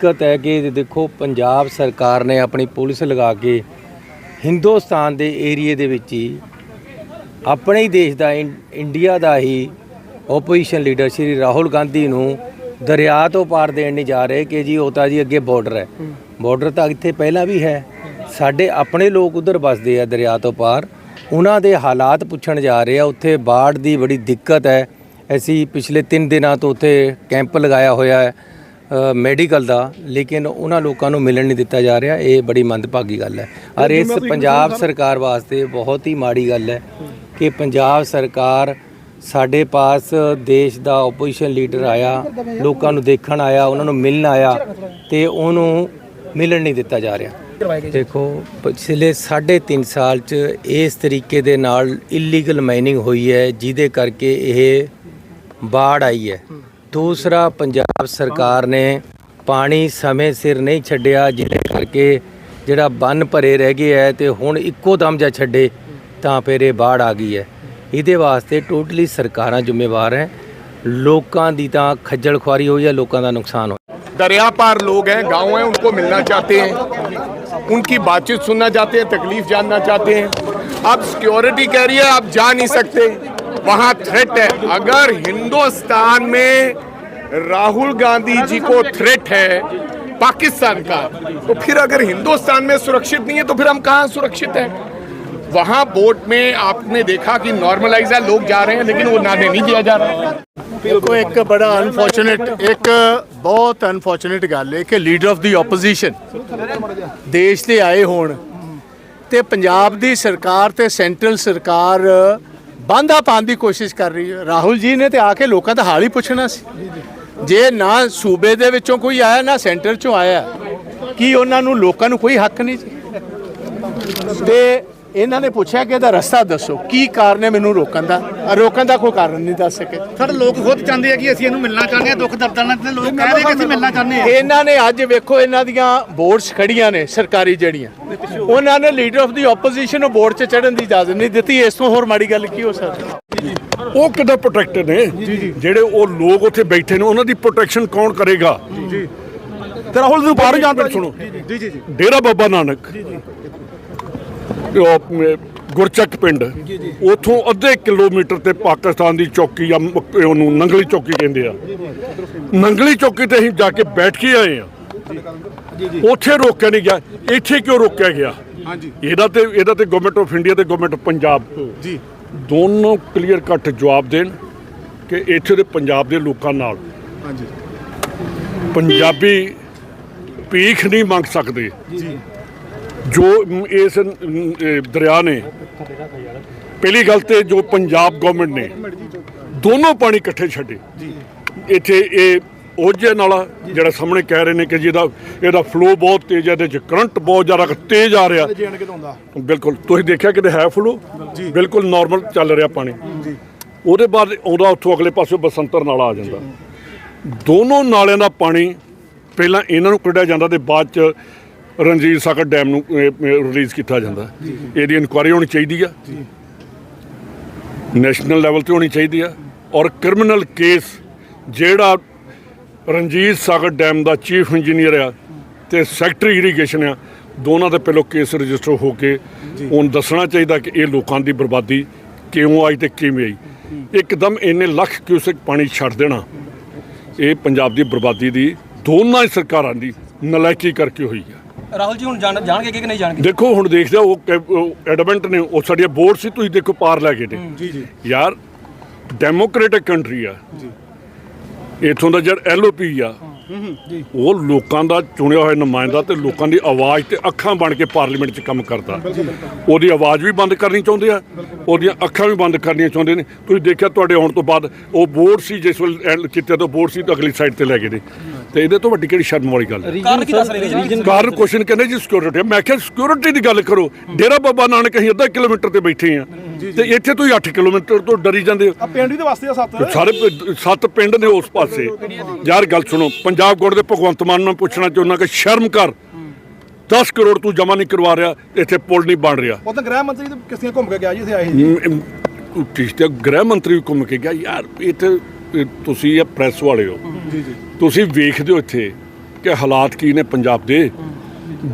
ਦਿੱਕਤ ਹੈ ਕਿ ਦੇਖੋ ਪੰਜਾਬ ਸਰਕਾਰ ਨੇ ਆਪਣੀ ਪੁਲਿਸ ਲਗਾ ਕੇ ਹਿੰਦੁਸਤਾਨ ਦੇ ਏਰੀਏ ਦੇ ਵਿੱਚ ਹੀ ਆਪਣੇ ਹੀ ਦੇਸ਼ ਦਾ ਇੰਡੀਆ ਦਾ ਹੀ ਆਪੋਜੀਸ਼ਨ ਲੀਡਰ ਸ਼੍ਰੀ ਰਾਹੁਲ ਗਾਂਧੀ ਨੂੰ ਦਰਿਆ ਤੋਂ ਪਾਰ ਦੇਣ ਨਹੀਂ ਜਾ ਰਹੇ ਕਿ ਜੀ ਉਹ ਤਾਂ ਜੀ ਅੱਗੇ ਬਾਰਡਰ ਹੈ। ਬਾਰਡਰ ਤਾਂ ਇੱਥੇ ਪਹਿਲਾਂ ਵੀ ਹੈ। ਸਾਡੇ ਆਪਣੇ ਲੋਕ ਉਧਰ ਵੱਸਦੇ ਆ ਦਰਿਆ ਤੋਂ ਪਾਰ। ਉਹਨਾਂ ਦੇ ਹਾਲਾਤ ਪੁੱਛਣ ਜਾ ਰਹੇ ਆ। ਉੱਥੇ ਬਾੜ ਦੀ ਬੜੀ ਦਿੱਕਤ ਹੈ। ਅਸੀਂ ਪਿਛਲੇ 3 ਦਿਨਾਂ ਤੋਂ ਉੱਥੇ ਕੈਂਪ ਲਗਾਇਆ ਹੋਇਆ ਹੈ। ਮੈਡੀਕਲ ਦਾ ਲੇਕਿਨ ਉਹਨਾਂ ਲੋਕਾਂ ਨੂੰ ਮਿਲਣ ਨਹੀਂ ਦਿੱਤਾ ਜਾ ਰਿਹਾ ਇਹ ਬੜੀ ਮੰਦਭਾਗੀ ਗੱਲ ਹੈ। ਔਰ ਇਸ ਪੰਜਾਬ ਸਰਕਾਰ ਵਾਸਤੇ ਬਹੁਤ ਹੀ ਮਾੜੀ ਗੱਲ ਹੈ ਕਿ ਪੰਜਾਬ ਸਰਕਾਰ ਸਾਡੇ ਪਾਸ ਦੇਸ਼ ਦਾ ਆਪੋਜੀਸ਼ਨ ਲੀਡਰ ਆਇਆ ਲੋਕਾਂ ਨੂੰ ਦੇਖਣ ਆਇਆ ਉਹਨਾਂ ਨੂੰ ਮਿਲਣ ਆਇਆ ਤੇ ਉਹਨੂੰ ਮਿਲਣ ਨਹੀਂ ਦਿੱਤਾ ਜਾ ਰਿਹਾ। ਦੇਖੋ ਪਿਛਲੇ 3.5 ਸਾਲ ਚ ਇਸ ਤਰੀਕੇ ਦੇ ਨਾਲ ਇਲੀਗਲ ਮਾਈਨਿੰਗ ਹੋਈ ਹੈ ਜਿਹਦੇ ਕਰਕੇ ਇਹ ਬਾੜ ਆਈ ਹੈ। ਦੂਸਰਾ ਪੰਜਾਬ ਸਰਕਾਰ ਨੇ ਪਾਣੀ ਸਮੇਂ ਸਿਰ ਨਹੀਂ ਛੱਡਿਆ ਜਿਹਦੇ ਕਰਕੇ ਜਿਹੜਾ ਬੰਨ ਭਰੇ ਰਹਿ ਗਏ ਹੈ ਤੇ ਹੁਣ ਇੱਕੋ ਦਮ ਜਾ ਛੱਡੇ ਤਾਂ ਫਿਰ ਇਹ ਬਾੜ ਆ ਗਈ ਹੈ ਇਹਦੇ ਵਾਸਤੇ ਟੋਟਲੀ ਸਰਕਾਰਾਂ ਜ਼ਿੰਮੇਵਾਰ ਹੈ ਲੋਕਾਂ ਦੀ ਤਾਂ ਖੱਜਲ ਖੁਆਰੀ ਹੋਈ ਹੈ ਲੋਕਾਂ ਦਾ ਨੁਕਸਾਨ ਹੋਇਆ दरिया पार लोग हैं गांव हैं उनको मिलना चाहते हैं उनकी बातचीत सुनना चाहते हैं तकलीफ जानना चाहते हैं अब सिक्योरिटी कह रही है आप जा नहीं सकते वहां थ्रेट है अगर हिंदुस्तान में राहुल गांधी जी को थ्रेट है पाकिस्तान का तो फिर अगर हिंदुस्तान में सुरक्षित नहीं है तो फिर हम कहाँ सुरक्षित हैं वहां बोट में आपने देखा कि नॉर्मलाइज है लोग जा रहे हैं लेकिन वो नाने नहीं दिया जा रहा है ਦੇਖੋ ਇੱਕ ਬੜਾ ਅਨਫੋਰਚੂਨੇਟ ਇੱਕ ਬਹੁਤ ਅਨਫੋਰਚੂਨੇਟ ਗੱਲ ਹੈ ਕਿ ਲੀਡਰ ਆਫ ਦੀ ਆਪੋਜੀਸ਼ਨ ਦੇਸ਼ ਦੇ ਆਏ ਹੋਣ ਤੇ ਪੰਜਾਬ ਦੀ ਸਰਕਾਰ ਤੇ ਸੈਂਟਰਲ ਸਰਕਾਰ ਬਾਂਧਾ ਪਾਉਣ ਦੀ ਕੋਸ਼ਿਸ਼ ਕਰ ਰਹੀ ਹੈ ਰਾਹੁਲ ਜੀ ਨੇ ਤੇ ਆ ਕੇ ਲੋਕਾਂ ਦਾ ਹਾਲ ਹੀ ਪੁੱਛਣਾ ਸੀ ਜੇ ਨਾ ਸੂਬੇ ਦੇ ਵਿੱਚੋਂ ਕੋਈ ਆਇਆ, ਨਾ ਸੈਂਟਰ ਚੋਂ ਆਇਆ, ਕੀ ਉਹਨਾਂ ਨੂੰ ਲੋਕਾਂ ਨੂੰ ਕੋਈ ਹੱਕ ਨਹੀਂ ਜੀ ਤੇ ਇਹਨਾਂ ਨੇ ਪੁੱਛਿਆ ਕਿ ਇਹਦਾ ਰਸਤਾ ਦੱਸੋ ਕੀ ਕਾਰਨ ਹੈ ਮੈਨੂੰ ਰੋਕਣ ਦਾ? ਰੋਕਣ ਦਾ ਕੋਈ ਕਾਰਨ ਨਹੀਂ ਦੱਸ ਸਕੇ। ਸਾਡੇ ਲੋਕ ਖੁਦ ਚਾਹੁੰਦੇ ਆ ਕਿ ਅਸੀਂ ਇਹਨੂੰ ਮਿਲਣਾ ਚਾਹੁੰਦੇ ਆ ਦੁੱਖ ਦਰਦਾਂ ਨਾਲ ਤੇ ਲੋਕ ਕਹਿੰਦੇ ਕਿ ਅਸੀਂ ਮਿਲਣਾ ਚਾਹੁੰਦੇ ਆ। ਇਹਨਾਂ ਨੇ ਅੱਜ ਵੇਖੋ ਇਹਨਾਂ ਦੀਆਂ ਬੋਰਡਸ ਖੜੀਆਂ ਨੇ ਸਰਕਾਰੀ ਜਿਹੜੀਆਂ। ਉਹਨਾਂ ਨੇ ਲੀਡਰ ਆਫ ਦੀ ਆਪੋਜੀਸ਼ਨ ਨੂੰ ਬੋਰਡ 'ਚ ਚੜਨ ਦੀ ਇਜਾਜ਼ਤ ਨਹੀਂ ਦਿੱਤੀ। ਇਸ ਤੋਂ ਹੋਰ ਮਾੜੀ ਗੱਲ ਕੀ ਹੋ ਸਕਦੀ? ਉਹ ਕਿੱਦਾਂ ਪ੍ਰੋਟੈਕਟਡ ਨੇ? ਜਿਹੜੇ ਉਹ ਲੋਕ ਉੱਥੇ ਬੈਠੇ ਨੇ ਉਹਨਾਂ ਦੀ ਪ੍ਰੋਟੈਕਸ਼ਨ ਕੌਣ ਕਰੇਗਾ? ਜੀ ਤੇ ਰਾਹੁਲ ਨੂੰ ਬਾਹਰ ਜਾਣ ਸੁਣੋ। ਜੀ ਜੀ ਜੀ। ਡੇਰਾ ਬਾਬਾ ਨਾਨਕ। ਗੁਰਚੱਕ ਪਿੰਡ ਉਥੋਂ ਅੱਧੇ ਕਿਲੋਮੀਟਰ ਤੇ ਪਾਕਿਸਤਾਨ ਦੀ ਚੌਕੀ ਆ ਉਹਨੂੰ ਨੰਗਲੀ ਚੌਕੀ ਕਹਿੰਦੇ ਆ। ਨੰਗਲੀ ਚੌਕੀ ਤੇ ਅਸੀਂ ਜਾ ਕੇ ਬੈਠ ਕੇ ਆਏ ਆ। ਉੱਥੇ ਰੋਕਿਆ ਨਹੀਂ ਗਿਆ। ਇੱਥੇ ਕਿਉਂ ਰੋਕਿਆ ਗਿਆ? ਹਾਂਜੀ। ਇਹਦਾ ਤੇ ਇਹਦਾ ਤੇ ਗਵਰਨਮੈਂਟ ਆਫ ਇੰਡੀਆ ਤੇ ਗਵਰਨਮੈਂਟ ਪੰਜਾਬ। ਜੀ। ਦੋਨੋਂ ਕਲੀਅਰ ਕੱਟ ਜਵਾਬ ਦੇਣ ਕਿ ਇੱਥੇ ਦੇ ਪੰਜਾਬ ਦੇ ਲੋਕਾਂ ਨਾਲ। ਹਾਂਜੀ। ਪੰਜਾਬੀ ਭੀਖ ਨਹੀਂ ਮੰਗ ਸਕਦੇ। ਜੀ। ਜੋ ਇਸ ਦਰਿਆ ਨੇ ਪਹਿਲੀ ਗੱਲ ਤੇ ਜੋ ਪੰਜਾਬ ਗਵਰਨਮੈਂਟ ਨੇ ਦੋਨੋਂ ਪਾਣੀ ਇਕੱਠੇ ਛੱਡੇ। ਇੱਥੇ ਇਹ ਉਹਜੇ ਨਾਲਾ ਜਿਹੜਾ ਸਾਹਮਣੇ ਕਹਿ ਰਹੇ ਨੇ ਕਿ ਜਿਹਦਾ ਇਹਦਾ ਫਲੋ ਬਹੁਤ ਤੇਜ਼ ਹੈ ਇਹਦੇ ਚ ਕਰੰਟ ਬਹੁਤ ਜ਼ਿਆਦਾ ਤੇਜ਼ ਆ ਰਿਹਾ। ਬਿਲਕੁਲ ਤੁਸੀਂ ਦੇਖਿਆ ਕਿਤੇ ਹੈ ਫਲੋ ਬਿਲਕੁਲ ਨਾਰਮਲ ਚੱਲ ਰਿਹਾ ਪਾਣੀ। ਉਹਦੇ ਬਾਅਦ ਆਉਂਦਾ ਉੱਥੋਂ ਅਗਲੇ ਪਾਸੇ ਬਸੰਤਰ ਨਾਲਾ ਆ ਜਾਂਦਾ। ਦੋਨੋਂ ਨਾਲਿਆਂ ਦਾ ਪਾਣੀ ਪਹਿਲਾਂ ਇਹਨਾਂ ਨੂੰ ਕੱਢਿਆ ਜਾਂਦਾ ਤੇ ਬਾਅਦ ਚ ਰਣਜੀਤ ਸਾਗਰ ਡੈਮ ਨੂੰ ਰਿਲੀਜ਼ ਕੀਤਾ ਜਾਂਦਾ। ਇਹਦੀ ਇਨਕੁਆਇਰੀ ਹੋਣੀ ਚਾਹੀਦੀ ਆ। ਨੈਸ਼ਨਲ ਲੈਵਲ ਤੇ ਹੋਣੀ ਚਾਹੀਦੀ ਆ। ਔਰ ਕ੍ਰਿਮੀਨਲ ਕੇਸ ਜਿਹੜਾ ਰਣਜੀਤ ਸਾਗਰ ਡੈਮ ਦਾ ਚੀਫ ਇੰਜੀਨੀਅਰ ਆ ਤੇ ਸੈਕਟਰੀ ਇਰੀਗੇਸ਼ਨ ਆ ਦੋਨਾਂ ਦੇ ਪਹਿਲੋਂ ਕੇਸ ਰਜਿਸਟਰ ਹੋ ਕੇ ਉਹਨੂੰ ਦੱਸਣਾ ਚਾਹੀਦਾ ਕਿ ਇਹ ਲੋਕਾਂ ਦੀ ਬਰਬਾਦੀ ਕਿਉਂ ਆਈ ਤੇ ਕਿਵੇਂ ਆਈ। ਇੱਕਦਮ ਇੰਨੇ ਲੱਖ ਕਿਊਸੈਕ ਪਾਣੀ ਛੱਡ ਦੇਣਾ। ਇਹ ਪੰਜਾਬ ਦੀ ਬਰਬਾਦੀ ਦੀ ਦੋਨਾਂ ਹੀ ਸਰਕਾਰਾਂ ਦੀ ਨਲਾਇਕੀ ਕਰਕੇ ਹੋਈ ਆ। ਰਾਹੁਲ ਜੀ ਹੁਣ ਜਾਣ ਜਾਣਗੇ ਕਿ ਨਹੀਂ ਜਾਣਗੇ? ਦੇਖੋ ਹੁਣ ਦੇਖਦੇ ਆ ਉਹ ਐਡਮੈਂਟ ਨੇ ਉਹ ਸਾਡੀਆਂ ਬੋਰਡ ਸੀ ਤੁਸੀਂ ਦੇਖੋ ਪਾਰ ਲੈ ਗਏ ਨੇ ਜੀ ਜੀ। ਯਾਰ ਡੈਮੋਕ੍ਰੈਟਿਕ ਕੰਟਰੀ ਆ। ਜੀ। ਇਥੋਂ ਦਾ ਜਿਹੜਾ ਐਲਓਪੀ ਆ ਉਹ ਲੋਕਾਂ ਦਾ ਚੁਣਿਆ ਹੋਇਆ ਨੁਮਾਇੰਦਾ ਤੇ ਲੋਕਾਂ ਦੀ ਆਵਾਜ਼ ਤੇ ਅੱਖਾਂ ਬਣ ਕੇ ਪਾਰਲੀਮੈਂਟ 'ਚ ਕੰਮ ਕਰਦਾ। ਉਹਦੀ ਆਵਾਜ਼ ਵੀ ਬੰਦ ਕਰਨੀ ਚਾਹੁੰਦੇ ਆ ਉਹਦੀਆਂ ਅੱਖਾਂ ਵੀ ਬੰਦ ਕਰਨੀਆਂ ਚਾਹੁੰਦੇ ਨੇ। ਤੁਸੀਂ ਦੇਖਿਆ ਤੁਹਾਡੇ ਆਉਣ ਤੋਂ ਬਾਅਦ ਉਹ ਬੋਰਡ ਸੀ ਜਿਸ ਵੇਲੇ ਕਿਤੇ ਤੋਂ ਬੋਰਡ ਸੀ ਤਾਂ ਅਗਲੀ ਸਾਈਡ ਤੇ ਲੈ ਗਏ ਨੇ। ਤੇ ਇਹਦੇ ਤੋਂ ਵੱਡੀ ਕਿਹੜੀ ਸ਼ਰਮ ਵਾਲੀ ਗੱਲ ਹੈ? ਕਾਰਨ ਕੁਐਸਚਨ ਕਹਿੰਦੇ ਜੀ ਸਿਕਿਉਰਿਟੀ ਮੈਂ ਕਿਹਾ ਸਿਕਿਉਰਿਟੀ ਦੀ ਗੱਲ ਕਰੋ। ਡੇਰਾ ਬਾਬਾ ਨਾਨਕ ਅਸੀਂ ਅੱਧਾ ਕਿਲੋਮੀਟਰ ਤੇ ਬੈਠੇ ਆ ਤੇ ਇੱਥੇ ਤੁਸੀਂ 8 ਕਿਲੋਮੀਟਰ ਤੋਂ ਡਰੀ ਜਾਂਦੇ ਹੋ। ਪਿੰਡ ਹੀ ਦੇ ਵਾਸਤੇ ਆ ਸੱਤ। ਸਾਰੇ ਸੱਤ ਪਿੰਡ ਨੇ ਉਸ ਪਾਸੇ। ਯਾਰ ਗੱਲ ਸੁਣੋ ਪੰਜਾਬ ਗੋੜ ਦੇ ਭਗਵੰਤ ਮਾਨ ਨੂੰ ਪੁੱਛਣਾ ਚਾਹੁੰਦਾ ਕਿ ਸ਼ਰਮ ਕਰ। 10 ਕਰੋੜ ਤੂੰ ਜਮਾ ਨਹੀਂ ਕਰਵਾ ਰਿਹਾ ਇੱਥੇ ਪੁਲ ਨਹੀਂ ਬਣ ਰਿਹਾ। ਉਹ ਤਾਂ ਗ੍ਰਹਿ ਮੰਤਰੀ ਤੇ ਕਿਸਤੀਆਂ ਘੁੰਮ ਕੇ ਗਿਆ ਜੀ ਇੱਥੇ ਆਏ ਸੀ? ਕਿਸ਼ਤੇ ਗ੍ਰਹਿ ਮੰਤਰੀ ਵੀ ਘੁੰਮ ਕੇ ਗਿਆ? ਯਾਰ ਇੱਥੇ ਤੁਸੀਂ ਇਹ ਪ੍ਰੈਸ ਵਾਲੇ ਹੋ। ਤੁਸੀਂ ਵੇਖਦੇ ਹੋ ਇੱਥੇ ਕਿ ਹਾਲਾਤ ਕੀ ਨੇ ਪੰਜਾਬ ਦੇ।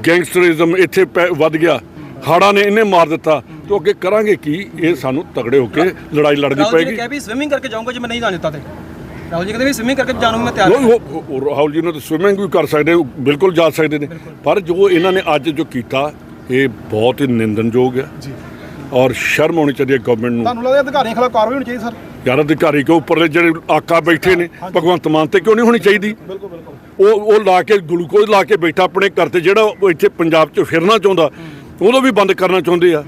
ਗੈਂਗਸਟਰਿਜ਼ਮ ਇੱਥੇ ਵੱਧ ਗਿਆ। ਹਾੜਾ ਨੇ ਇਹਨੇ ਮਾਰ ਦਿੱਤਾ। ਤੇ ਅੱਗੇ ਕਰਾਂਗੇ ਕੀ? ਇਹ ਸਾਨੂੰ ਤਗੜੇ ਹੋ ਕੇ ਲੜਾਈ ਲੜਨੀ ਪਏਗੀ। ਕਿਹਾ ਵੀ ਸਵਿਮਿੰਗ ਕਰਕੇ ਜਾਊਂਗਾ ਜੇ ਮੈਂ ਨਹੀਂ ਜਾਣ ਦਿੱਤਾ ਤੇ। ਰਾਹੁਲ ਜੀ ਕਹਿੰਦੇ ਵੀ ਸਵਿਮਿੰਗ ਕਰਕੇ ਜਾਣੂ ਮੈਂ ਤਿਆਰ ਹਾਂ ਉਹ- ਰਾਹੁਲ ਜੀ ਨੇ ਤਾਂ ਸਵਿਮਿੰਗ ਵੀ ਕਰ ਸਕਦੇ ਬਿਲਕੁਲ ਜਾ ਸਕਦੇ ਨੇ। ਪਰ ਜੋ ਇਹਨਾਂ ਨੇ ਅੱਜ ਜੋ ਕੀਤਾ ਇਹ ਬਹੁਤ ਹੀ ਨਿੰਦਨਯੋਗ ਹੈ। ਔਰ ਸ਼ਰਮ ਆਉਣੀ ਚਾਹੀਦੀ ਹੈ ਗਵਰਨਮੈਂਟ ਨੂੰ। ਤੁਹਾਨੂੰ ਲੱਗਦਾ ਅਧਿਕਾਰੀਆਂ ਖਿਲਾਫ ਕਾਰਵਾਈ ਹੋਣੀ ਚਾਹੀਦੀ ਸਰ? ਯਾਰ ਅਧਿਕਾਰੀ ਕੇ ਉੱਪਰਲੇ ਜਿਹੜੇ ਆਕਾ ਬੈਠੇ ਨੇ? ਭਗਵੰਤ ਮਾਨ ਤੇ ਕਿਉਂ ਨਹੀਂ ਹੋਣੀ ਚਾਹੀਦੀ? ਉਹ ਉਹ ਲਾ ਕੇ ਗਲੂਕੋਜ਼ ਲਾ ਕੇ ਬੈਠਾ ਆਪਣੇ ਘਰ ਤੇ ਜਿਹੜਾ ਇੱਥੇ ਪੰਜਾਬ 'ਚ ਫਿਰਨਾ ਚਾਹੁੰਦਾ ਉਹਨੂੰ ਵੀ ਬੰਦ ਕਰਨਾ ਚਾਹੁੰਦੇ ਆ।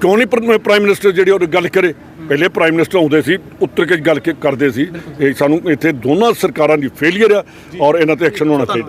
ਕਿਉਂ ਨਹੀਂ ਪ੍ਰ- ਪ੍ਰਾਈਮ ਮਿਨਿਸਟਰ ਜਿਹੜੇ ਉਹ ਗੱਲ ਕਰੇ? ਪਹਿਲੇ ਪ੍ਰਾਈਮ ਮਿਨਿਸਟਰ ਆਉਂਦੇ ਸੀ, ਉੱਤਰ ਕੇ ਗੱਲ ਕਰਦੇ ਸੀ। ਇਹ ਸਾਨੂੰ ਇੱਥੇ ਦੋਨਾਂ ਸਰਕਾਰਾਂ ਦੀ ਫੇਲਿਅਰ ਆ ਔਰ ਇਹਨਾਂ ਤੇ ਐਕਸ਼ਨ ਹੋਣਾ ਚਾਹੀਦਾ।